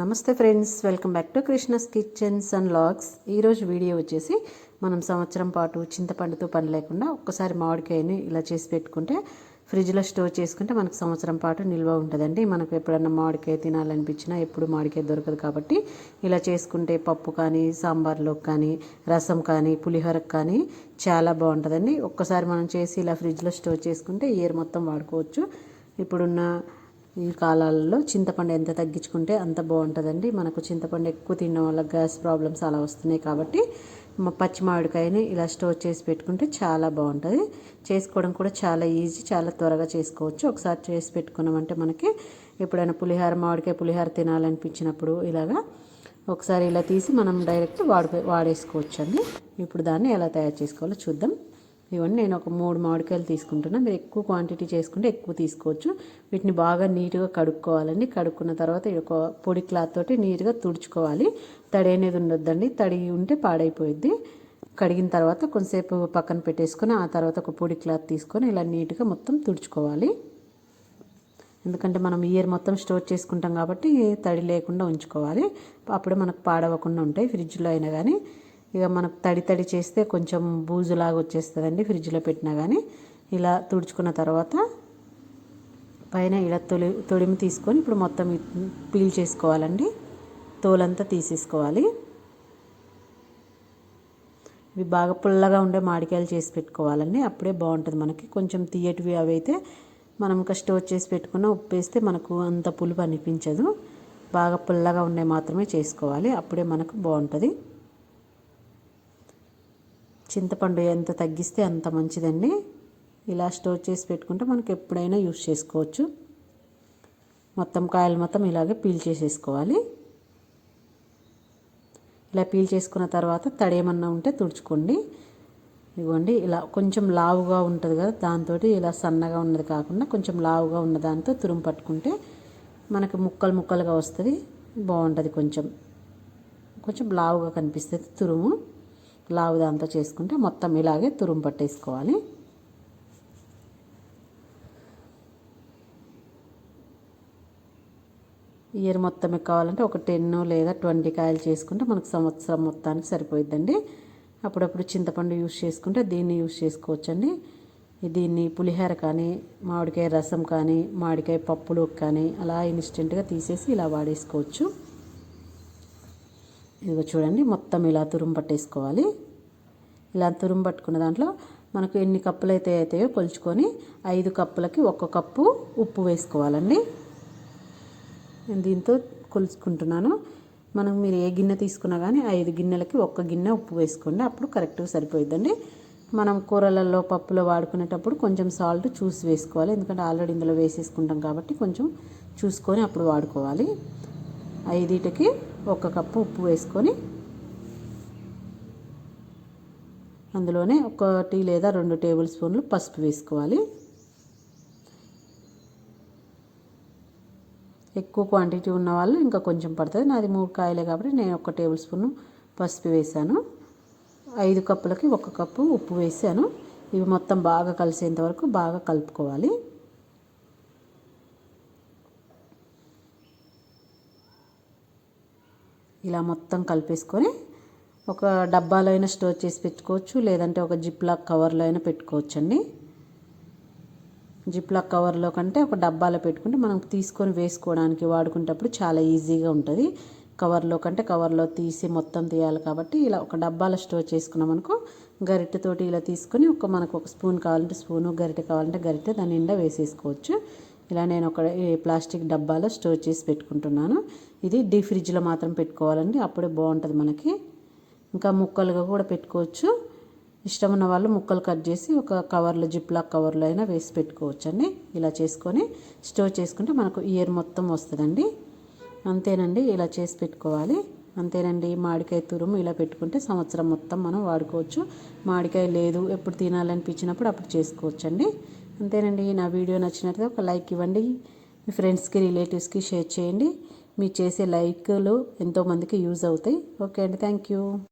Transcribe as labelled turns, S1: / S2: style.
S1: నమస్తే friends welcome back to Krishna's kitchens and logs. ఈరోజు video వచ్చేసి మనం సంవత్సరం పాటు చింతపండుతో పని లేకుండా ఒక్కసారి మామిడికాయని ఇలా చేసి పెట్టుకుంటే ఫ్రిడ్జ్లో స్టోర్ చేసుకుంటే మనకు సంవత్సరం పాటు నిల్వ ఉంటుందండి. మనకు ఎప్పుడన్నా మామిడికాయ తినాలనిపించినా ఎప్పుడు మామిడికాయ దొరకదు కాబట్టి ఇలా చేసుకుంటే పప్పు కానీ సాంబార్లో కానీ రసం కానీ పులిహోరకు కానీ చాలా బాగుంటుందండి. ఒక్కసారి మనం చేసి ఇలా ఫ్రిడ్జ్లో స్టోర్ చేసుకుంటే ఇయర్ మొత్తం వాడుకోవచ్చు. ఇప్పుడున్న ఈ కాలాలలో చింతపండు ఎంత తగ్గించుకుంటే అంత బాగుంటుందండి. మనకు చింతపండు ఎక్కువ తినడం వల్ల గ్యాస్ ప్రాబ్లమ్స్ అలా వస్తున్నాయి కాబట్టి పచ్చి మామిడికాయని ఇలా స్టోర్ చేసి పెట్టుకుంటే చాలా బాగుంటుంది. చేసుకోవడం కూడా చాలా ఈజీ చాలా త్వరగా చేసుకోవచ్చు. ఒకసారి చేసి పెట్టుకున్నామంటే మనకి ఎప్పుడైనా పులిహార మామిడికాయ పులిహార తినాలనిపించినప్పుడు ఇలాగా ఒకసారి ఇలా తీసి మనం డైరెక్ట్ వాడి వాడేసుకోవచ్చు అండి ఇప్పుడు దాన్ని ఎలా తయారు చేసుకోవాలో చూద్దాం. ఇవన్నీ నేను ఒక మూడు మామిడికాయలు తీసుకుంటున్నాను మీరు ఎక్కువ క్వాంటిటీ చేసుకుంటే ఎక్కువ తీసుకోవచ్చు. వీటిని బాగా నీట్గా కడుక్కోవాలండి. కడుక్కున్న తర్వాత ఒక పొడి క్లాత్ తోటి నీట్గా తుడుచుకోవాలి. తడి అనేది ఉండొద్దండి. తడి ఉంటే పాడైపోయిద్ది. కడిగిన తర్వాత కొంతసేపు పక్కన పెట్టేసుకొని ఆ తర్వాత ఒక పొడి క్లాత్ తీసుకొని ఇలా నీట్గా మొత్తం తుడుచుకోవాలి. ఎందుకంటే మనం ఇయర్ మొత్తం స్టోర్ చేసుకుంటాం కాబట్టి తడి లేకుండా ఉంచుకోవాలి. అప్పుడే మనకు పాడవకుండా ఉంటాయి. ఫ్రిడ్జ్లో అయినా కానీ ఇక మనకు తడి తడి చేస్తే కొంచెం బూజులాగా వచ్చేస్తుందండి ఫ్రిడ్జ్లో పెట్టినా కానీ ఇలా తుడుచుకున్న తర్వాత పైన ఇలా తొలి తొడిమి తీసుకొని ఇప్పుడు మొత్తం పీల్ చేసుకోవాలండి. తోలంతా తీసేసుకోవాలి. ఇవి బాగా పుల్లగా ఉండే మాడికాయలు చేసి పెట్టుకోవాలండి. అప్పుడే బాగుంటుంది మనకి. కొంచెం తీయటివి అవి అయితే మనం ఇంకా స్టోర్ చేసి పెట్టుకున్న ఉప్పు వేస్తే మనకు అంత పులుపు అనిపించదు. బాగా పుల్లగా ఉండే మాత్రమే చేసుకోవాలి. అప్పుడే మనకు బాగుంటుంది. చింతపండు ఎంత తగ్గిస్తే అంత మంచిదండి. ఇలా స్టోర్ చేసి పెట్టుకుంటే మనకి ఎప్పుడైనా యూస్ చేసుకోవచ్చు. మొత్తం కాయలు మొత్తం ఇలాగే పీల్ చేసేసుకోవాలి. ఇలా పీల్ చేసుకున్న తర్వాత తడి ఏమన్నా ఉంటే తుడుచుకోండి. ఇదిగోండి ఇలా కొంచెం లావుగా ఉంటుంది కదా దాంతో ఇలా సన్నగా ఉన్నది కాకుండా కొంచెం లావుగా ఉన్న దాంతో తురుము పట్టుకుంటే మనకి ముక్కలు ముక్కలుగా వస్తుంది బాగుంటుంది కొంచెం. కొంచెం లావుగా కనిపిస్తుంది తురుము. లావు దాంతో చేసుకుంటే మొత్తం ఇలాగే తురుము పట్టేసుకోవాలి. ఇయర్ మొత్తం కావాలంటే ఒక టెన్ లేదా ట్వంటీ కాయలు చేసుకుంటే మనకు సంవత్సరం మొత్తానికి సరిపోయిద్దండి. అప్పుడప్పుడు చింతపండు యూస్ చేసుకుంటే దీన్ని యూస్ చేసుకోవచ్చండి. దీన్ని పులిహోర కానీ మామిడికాయ రసం కానీ మామిడికాయ పప్పులు కానీ అలా ఇన్స్టెంట్గా తీసేసి ఇలా వాడేసుకోవచ్చు. ఇదిగో చూడండి మొత్తం ఇలా తురుము పట్టేసుకోవాలి. ఇలా తురుము పట్టుకున్న దాంట్లో మనకు ఎన్ని కప్పులు అయితే అవుతాయో కొలుచుకొని ఐదు కప్పులకి ఒక కప్పు ఉప్పు వేసుకోవాలండి. నేను దీంతో కొలుచుకుంటున్నాను. మనం మీరు ఏ గిన్నె తీసుకున్నా కానీ ఐదు గిన్నెలకి ఒక్క గిన్నె ఉప్పు వేసుకోండి. అప్పుడు కరెక్ట్గా సరిపోయిద్దండి. మనం కూరలలో పప్పులో వాడుకునేటప్పుడు కొంచెం సాల్ట్ చూసి వేసుకోవాలి. ఎందుకంటే ఆల్రెడీ ఇందులో వేసేసుకుంటాం కాబట్టి కొంచెం చూసుకొని అప్పుడు వాడుకోవాలి. ఐదుటికి ఒక కప్పు ఉప్పు వేసుకొని అందులోనే ఒకటి లేదా రెండు టేబుల్ స్పూన్లు పసుపు వేసుకోవాలి. ఎక్కువ క్వాంటిటీ ఉన్న వాళ్ళు ఇంకా కొంచెం పడుతుంది. నాది మూడు కాయలే కాబట్టి నేను ఒక టేబుల్ స్పూన్ పసుపు వేసాను ఐదు కప్పులకి ఒక కప్పు ఉప్పు వేసాను ఇవి మొత్తం బాగా కలిసేంత వరకు బాగా కలుపుకోవాలి. ఇలా మొత్తం కలిపేసుకొని ఒక డబ్బాలో అయినా స్టోర్ చేసి పెట్టుకోవచ్చు లేదంటే ఒక జిప్లాక్ కవర్లో అయినా పెట్టుకోవచ్చు అండి జిప్లాక్ కవర్లో కంటే ఒక డబ్బాలో పెట్టుకుంటే మనం తీసుకొని వేసుకోవడానికి వాడుకునేటప్పుడు చాలా ఈజీగా ఉంటుంది. కవర్లో కంటే కవర్లో తీసి మొత్తం తీయాలి కాబట్టి ఇలా ఒక డబ్బాలో స్టోర్ చేసుకున్నాం అనుకో గరిటెతోటి ఇలా తీసుకొని ఒక మనకు ఒక స్పూన్ కావాలంటే స్పూను గరిటె కావాలంటే గరిటె దాని నిండా వేసేసుకోవచ్చు. ఇలా నేను ఒక ప్లాస్టిక్ డబ్బాలో స్టోర్ చేసి పెట్టుకుంటున్నాను. ఇది డీ ఫ్రిడ్జ్లో మాత్రం పెట్టుకోవాలండి. అప్పుడే బాగుంటుంది మనకి. ఇంకా ముక్కలుగా కూడా పెట్టుకోవచ్చు. ఇష్టం ఉన్న వాళ్ళు ముక్కలు కట్ చేసి ఒక కవర్లో జిప్లాక్ కవర్లో అయినా వేసి పెట్టుకోవచ్చు అండి ఇలా చేసుకొని స్టోర్ చేసుకుంటే మనకు ఇయర్ మొత్తం వస్తుందండి. అంతేనండి ఇలా చేసి పెట్టుకోవాలి. అంతేనండి మామిడికాయ తురుము ఇలా పెట్టుకుంటే సంవత్సరం మొత్తం మనం వాడుకోవచ్చు. మామిడికాయ లేదు ఎప్పుడు తినాలనిపించినప్పుడు అప్పుడు చేసుకోవచ్చు అండి అంతేనండి. నా వీడియో నచ్చినట్లయితే ఒక లైక్ ఇవ్వండి. మీ ఫ్రెండ్స్కి రిలేటివ్స్కి షేర్ చేయండి. మీరు చేసే లైక్లు ఎంతోమందికి యూజ్ అవుతాయి. ఓకే అండి. Thank you.